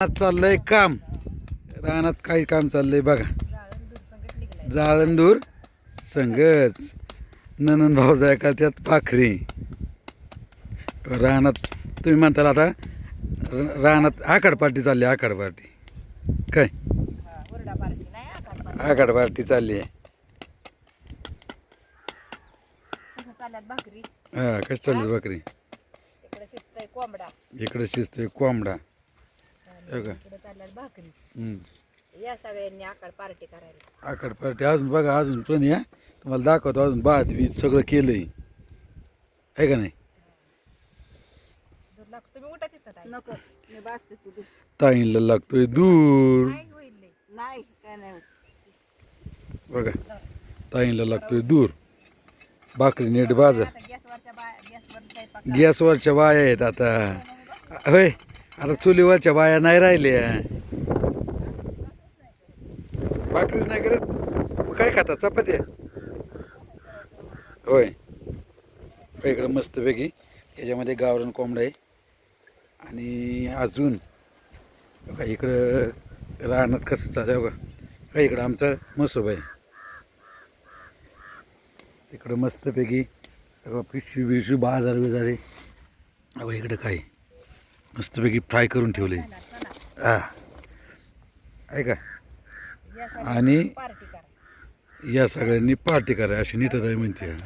चाललंय काम. रानात काही काम चाललंय बघा. जाळंदूर संगच ननन भाऊ जाय का त्यात पाखरी रानात तुम्ही म्हणताल आता रानात आखाड पार्टी चालली आखाड पार्टी. काय? आखाड पार्टी चालली आहे. भाकरी हा कशी चालली कोंबडा. इकडे शिजतोय कोंबडा. हो का? इकडे चालल्यात भाकरी. हम्म. या सगळ्यांनी आकाड पार्टी करायला. आखाड पार्टी. अजून बघा अजून पण या. तुम्हाला दाखवतो अजून भात बीत सगळं केलंय. आहे का नाही? लागतो. तुम्ही उठा तिथं ताई. नको मी बसते तू ताईंला लागतोय दूर. काय होईल. लय? नाही काय नाही होत. बघा ताईंला लागतोय दूर. भाकरी नीट बाजा आता गॅसवरच्या बा गॅसवर स्वयंपाक गॅसवरच्या बाया आहेत आता. होय. आता चुलीवरच्या बाया नाही राहिल्या. भाकरीच नाही करत. काय खाता? चपात्या? होय. होय, इकडं मस्तपैकी त्याच्यामध्ये गावरण कोंबड आहे. आणि अजून बघा इकडं रानात कसं चालू आहे बघा का इकडं आमचा मसोबा आहे. इकडं मस्तपैकी सगळं पिशवी बिशवी बाजार बिजार आहे. अगं इकडं काय मस्तपैकी फ्राय करून ठेवले. हा. आहे का? गॅसवर आणि या सगळ्यांनी पार्टी करा अशी आहे म्हणते.